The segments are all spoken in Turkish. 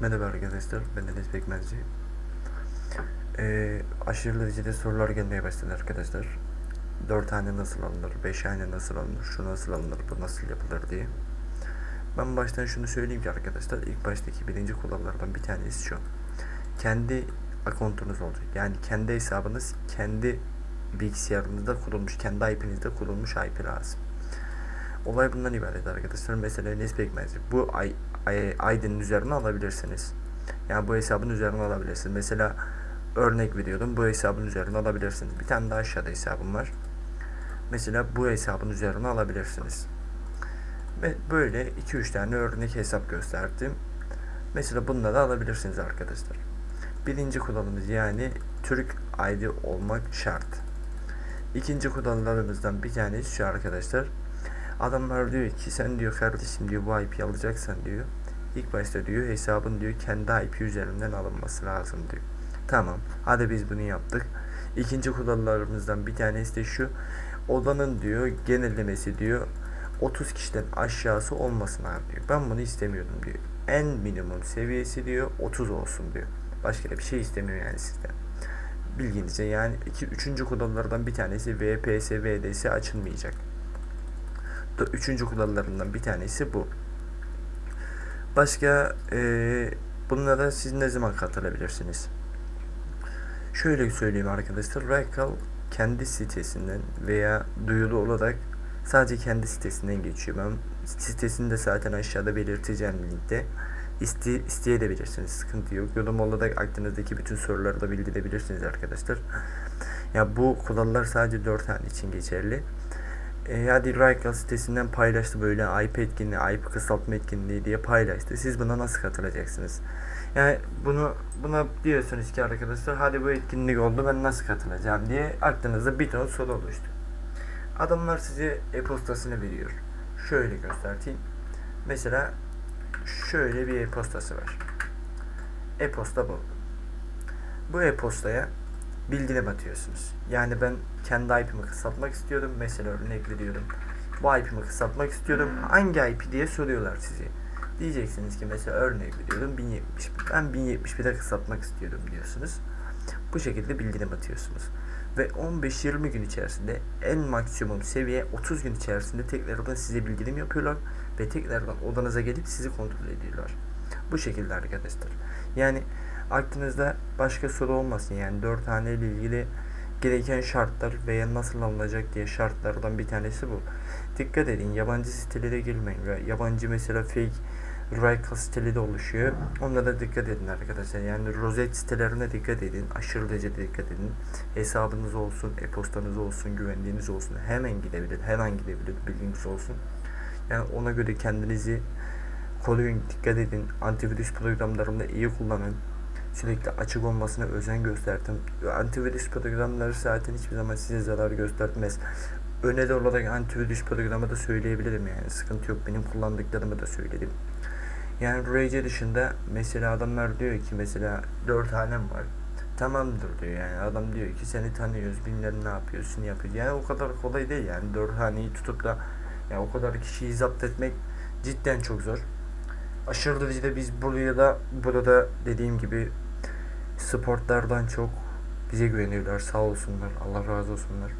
Merhaba arkadaşlar, ben Enes Pekmezci. Ee, aşırı derecede sorular gelmeye başladı arkadaşlar. 4 tane nasıl alınır, 5 tane nasıl alınır, şu nasıl alınır, bu nasıl yapılır diye. Ben baştan şunu söyleyeyim ki arkadaşlar, ilk baştaki birinci kurallardan bir tanesi şu. Kendi akontunuz olacak. Yani kendi hesabınız, kendi bilgisayarınızda kurulmuş, kendi IP'nizde kurulmuş IP lazım. Olay bundan ibaret arkadaşlar. Mesela Enes Pekmezci. Bu ay, ay, Aydın'ın üzerine alabilirsiniz. Yani bu hesabın üzerine alabilirsiniz. Mesela örnek veriyorum. Bu hesabın üzerine alabilirsiniz. Bir tane daha aşağıda hesabım var. Mesela bu hesabın üzerine alabilirsiniz. Ve böyle 2-3 tane örnek hesap gösterdim. Mesela bunları alabilirsiniz arkadaşlar. Birinci kuralımız yani Türk ID olmak şart. İkinci kurallarımızdan bir tanesi şu arkadaşlar. Adamlar diyor ki sen diyor kardeşim diyor bu IP alacaksan diyor. İlk başta diyor hesabın diyor kendi IP üzerinden alınması lazım diyor. Tamam. Hadi biz bunu yaptık. İkinci kurallarımızdan bir tanesi de şu. Odanın diyor genellemesi diyor 30 kişiden aşağısı olmasın abi diyor. Ben bunu istemiyorum diyor. En minimum seviyesi diyor 30 olsun diyor. Başka bir şey istemiyor yani sizden. Bilginize yani iki, üçüncü kurallardan bir tanesi VPS, VDS açılmayacak. Üçüncü kurallarından bir tanesi bu. Başka eee bunlara siz ne zaman katılabilirsiniz? Şöyle söyleyeyim arkadaşlar. Raykal kendi sitesinden veya duyuru olarak sadece kendi sitesinden geçiyor. Ben sitesini de zaten aşağıda belirteceğim linkte. İste, isteyebilirsiniz. Sıkıntı yok. Yorum olarak aklınızdaki bütün soruları da bildirebilirsiniz arkadaşlar. Ya bu kurallar sadece 4 tane için geçerli. Hadi Raykal sitesinden paylaştı böyle IP etkinliği, IP kısaltma etkinliği diye paylaştı. Siz buna nasıl katılacaksınız? Yani bunu buna diyorsunuz ki arkadaşlar hadi bu etkinlik oldu ben nasıl katılacağım diye aklınızda bir ton soru oluştu. Adamlar size e-postasını veriyor. Şöyle göstereyim. Mesela şöyle bir e-postası var. E-posta bu. Bu e-postaya bildirim atıyorsunuz. Yani ben kendi IP'mi kısaltmak istiyorum. Mesela örnek veriyorum. Bu IP'mi kısaltmak istiyorum. Hangi IP diye soruyorlar size. Diyeceksiniz ki mesela örnek veriyorum 1070. Ben 1071'e kısaltmak istiyorum diyorsunuz. Bu şekilde bildirim atıyorsunuz. Ve 15-20 gün içerisinde en maksimum seviye 30 gün içerisinde tekrardan size bildirim yapıyorlar ve tekrardan odanıza gelip sizi kontrol ediyorlar. Bu şekilde arkadaşlar. Yani aklınızda başka soru olmasın yani 4 tane ile ilgili gereken şartlar veya nasıl alınacak diye şartlardan bir tanesi bu. Dikkat edin yabancı sitelere girmeyin ve yabancı mesela fake Rayka siteleri oluşuyor. Onlara dikkat edin arkadaşlar. Yani rozet sitelerine dikkat edin. Aşırı derecede dikkat edin. Hesabınız olsun, e-postanız olsun, güvenliğiniz olsun. Hemen gidebilir. Her an gidebilir. Bilginiz olsun. Yani ona göre kendinizi koruyun. Dikkat edin. Antivirüs programlarını iyi kullanın. Sürekli açık olmasına özen gösterdim. Antivirüs programları zaten hiçbir zaman size zarar göstermez. Öneri olarak antivirüs programı da söyleyebilirim yani. Sıkıntı yok. Benim kullandıklarımı da söyledim. Yani RC dışında mesela adamlar diyor ki mesela 4 hanem var. Tamamdır diyor yani adam diyor ki seni tanıyoruz bilmem ne yapıyorsun yapıyor. Yani o kadar kolay değil yani 4 haneyi tutup da yani o kadar kişiyi zapt etmek cidden çok zor. Aşırı derecede biz buraya da burada dediğim gibi sportlardan çok bize güveniyorlar sağ olsunlar Allah razı olsunlar.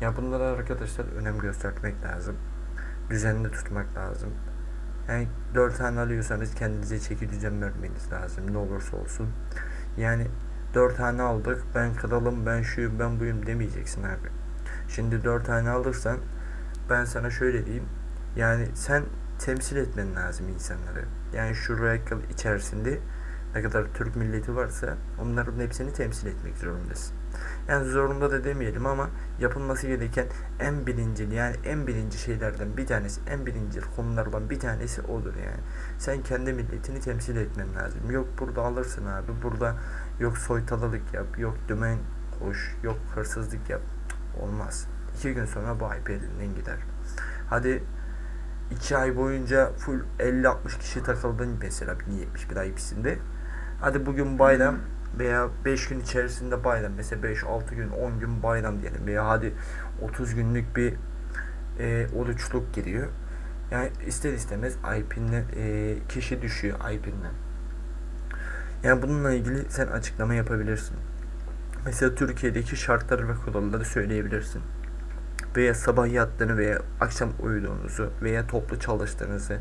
Ya bunlara arkadaşlar önem göstermek lazım. Düzenli tutmak lazım. Yani 4 tane alıyorsanız kendinize çeki düzen vermeniz lazım ne olursa olsun. Yani 4 tane aldık ben kralım ben şuyum ben buyum demeyeceksin abi. Şimdi 4 tane alırsan ben sana şöyle diyeyim. Yani sen temsil etmen lazım insanları. Yani şu Royal içerisinde ne kadar Türk milleti varsa onların hepsini temsil etmek zorundasın. Yani zorunda da demeyelim ama yapılması gereken en birincil yani en birinci şeylerden bir tanesi, en birincil konulardan bir tanesi odur yani. Sen kendi milletini temsil etmen lazım. Yok burada alırsın abi, burada yok soytalılık yap, yok dümen koş, yok hırsızlık yap. Olmaz. İki gün sonra bu IP elinden gider. Hadi iki ay boyunca full 50-60 kişi takıldın mesela 1071 IP'sinde. Hadi bugün bayram veya 5 gün içerisinde bayram mesela 5-6 gün 10 gün bayram diyelim veya hadi 30 günlük bir e, oruçluk giriyor. Yani ister istemez IP'nden e, kişi düşüyor IP'nden. Yani bununla ilgili sen açıklama yapabilirsin. Mesela Türkiye'deki şartları ve kuralları söyleyebilirsin. Veya sabah yattığını veya akşam uyuduğunuzu veya toplu çalıştığınızı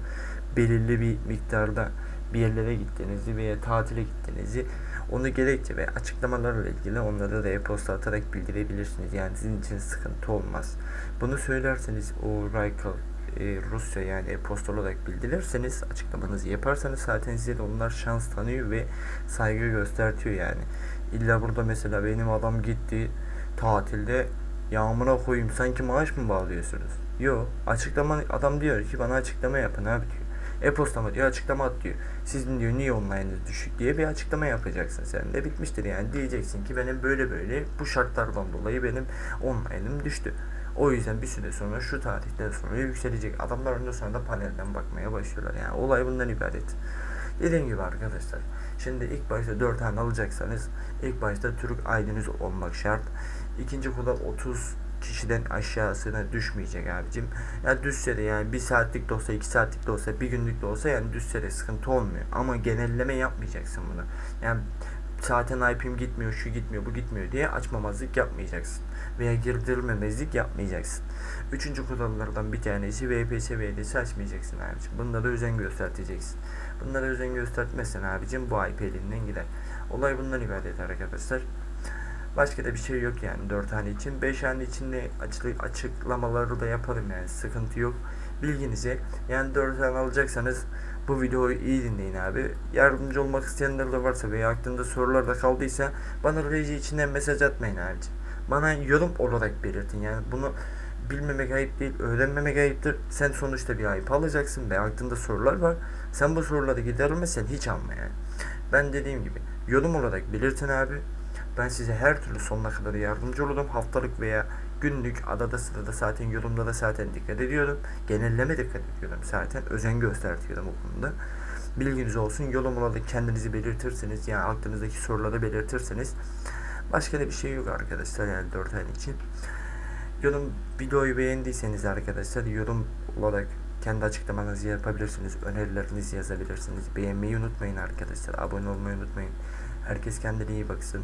belirli bir miktarda bir yerlere gittiğinizi veya tatile gittiğinizi onu gerekçe ve açıklamalarla ilgili onlara da e-posta atarak bildirebilirsiniz. Yani sizin için sıkıntı olmaz. Bunu söylerseniz o Raykal e, Rusya yani e-posta olarak bildirirseniz açıklamanızı yaparsanız zaten size de onlar şans tanıyor ve saygı göstertiyor yani. İlla burada mesela benim adam gitti tatilde yağmura koyayım sanki maaş mı bağlıyorsunuz? Yok açıklama adam diyor ki bana açıklama yapın abi diyor. E-postama diyor açıklama at diyor. Sizin diyor niye online'ınız düşük diye bir açıklama yapacaksın sen de bitmiştir yani diyeceksin ki benim böyle böyle bu şartlardan dolayı benim online'ım düştü. O yüzden bir süre sonra şu tarihten sonra yükselecek. Adamlar ondan sonra da panelden bakmaya başlıyorlar. Yani olay bundan ibaret. Dediğim gibi arkadaşlar. Şimdi ilk başta 4 tane alacaksanız ilk başta Türk ID'niz olmak şart. İkinci kula 30 kişiden aşağısına düşmeyecek abicim. Ya düşse de yani bir saatlik de olsa, iki saatlik de olsa, bir günlük de olsa yani düşse de sıkıntı olmuyor. Ama genelleme yapmayacaksın bunu. Yani zaten IP'm gitmiyor, şu gitmiyor, bu gitmiyor diye açmamazlık yapmayacaksın. Veya girdirilmemezlik yapmayacaksın. Üçüncü kurallardan bir tanesi VPS VD'si açmayacaksın abicim. Bunda da özen gösterteceksin. Bunlara özen göstertmezsen abicim bu IP elinden gider. Olay bundan ibaret arkadaşlar. Başka da bir şey yok yani 4 tane için. 5 tane için de açık, açıklamaları da yaparım yani sıkıntı yok. Bilginize yani 4 tane alacaksanız bu videoyu iyi dinleyin abi. Yardımcı olmak isteyenler de varsa veya aklında sorular da kaldıysa bana reji içinden mesaj atmayın abicim. Bana yorum olarak belirtin yani bunu bilmemek ayıp değil, öğrenmemek ayıptır. Sen sonuçta bir ayıp alacaksın ve aklında sorular var. Sen bu soruları gidermezsen hiç alma yani. Ben dediğim gibi yorum olarak belirtin abi. Ben size her türlü sonuna kadar yardımcı olurum. Haftalık veya günlük adada sırada zaten yorumlara zaten dikkat ediyorum. Genelleme dikkat ediyorum zaten. Özen göstertiyorum o konuda. Bilginiz olsun. Yorum olarak kendinizi belirtirseniz yani aklınızdaki soruları belirtirseniz başka da bir şey yok arkadaşlar yani 4 ay için. Yorum videoyu beğendiyseniz arkadaşlar yorum olarak kendi açıklamanızı yapabilirsiniz. Önerilerinizi yazabilirsiniz. Beğenmeyi unutmayın arkadaşlar. Abone olmayı unutmayın. Herkes kendine iyi baksın.